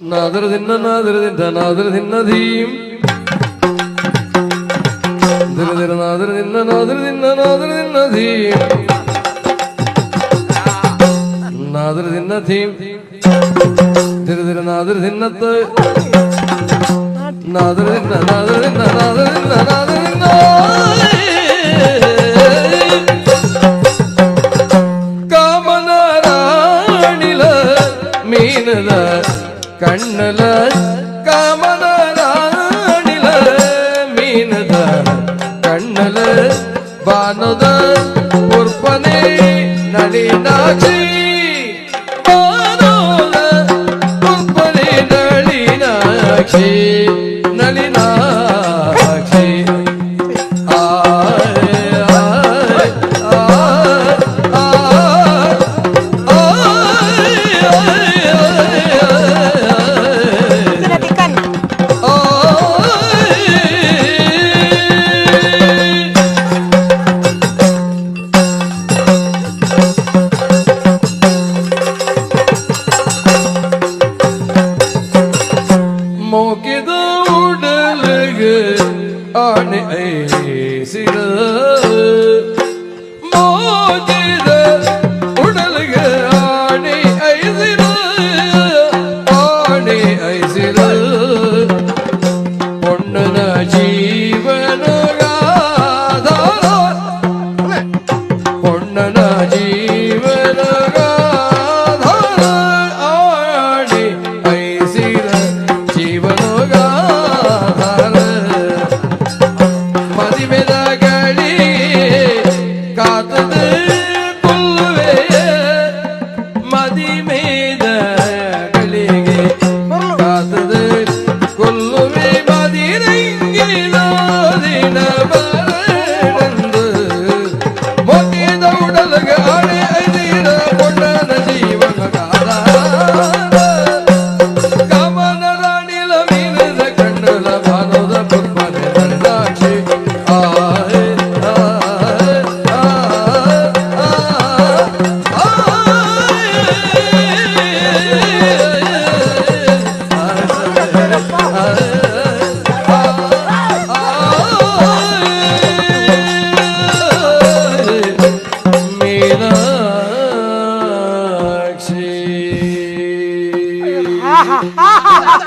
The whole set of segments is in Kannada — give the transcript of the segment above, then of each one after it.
നാദർ തിന്ന നാദർ തിന്ന നാദർ തിന്ന ധീം നാദർ തിന്ന നാദർ തിന്ന നാദർ തിന്ന ധീം നാദർ തിന്ന ധീം തിരുതിര നാദർ തിന്നത്ത് നാദർ തിന്ന നാദർ തിന്ന നാദർ തിന്ന നാദർ கண்ணுல கமனில மீனத. கண்ணுல வானத பொற்பனை நளினாச்சி. Arnie A. Seagull. மதிமிதகளி காத்தது கொல்லுவே. மதிமிதகளி காத்தது கொல்லுவே. மதிரங்கில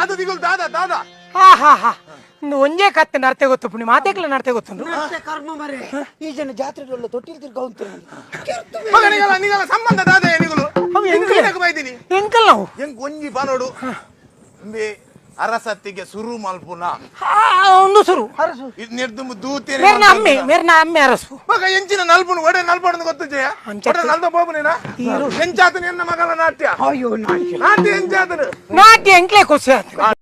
ಅದು ದಿಗುಲ್ ದಾದ ದಾದ ಆಹಾ, ಹಾ ಹಾ ಒಂದೇ ಕತ್ತೆ ನರ್ತೆ ಗೊತ್ತು ಪುಣಿ ಮಾತೇಕಲ ನರ್ತೆ ಗೊತ್ತುಂಡು ಕರ್ಮ ಮರೆ. ಈ ಜನ ಜಾತ್ರೆಗಳೆಲ್ಲ ತೊಟ್ಟಿಲ್ ತಿರ್ಗ ಹೋಗ್ತಾರೆ ನಿಗಲ್ಲ ನಿಗಲ. ನಿಗಲ ಸಂಬಂಧ ದಾದ ಅವು ಎಂಕಲ್ ನಾವು? ಹೆಂಗ್ ಒಂಜಿ ಬಾನೋಡು ಅಂಬೆ ಅರಸತ್ತಿಗೆ ಸುರು ಮಲ್ಪುನ. ಒಂದು ಸುರು. ಇದು ನಿರ್ದುಂಬು ದೂತೆ ಮೇರ್ನ ಅಮ್ಮೆ ಮೇರ್ನ ಅಮ್ಮೆ ಅರಸು. ಮಗ ಎಂಚಿನ ನಲ್ಪುನು ಒಡೆ ನಲ್ಪಡನ್ನು ಗೊತ್ತು ಜಯ? ಒಡೆ ನಲ್ದ ಬೋಬನೇನ? ಎಂಚಾತನ ಎನ್ನ ಮಗಲ ನಾಟ್ಯ? ಅಯ್ಯೋ ನಾಟ್ಯ. ನಾಟ್ಯ ಎಂಚಾತನ. ನಾಟ್ಯ ಎಂಕ್ಲೆ ಖುಷಿ ಆಯ್ತು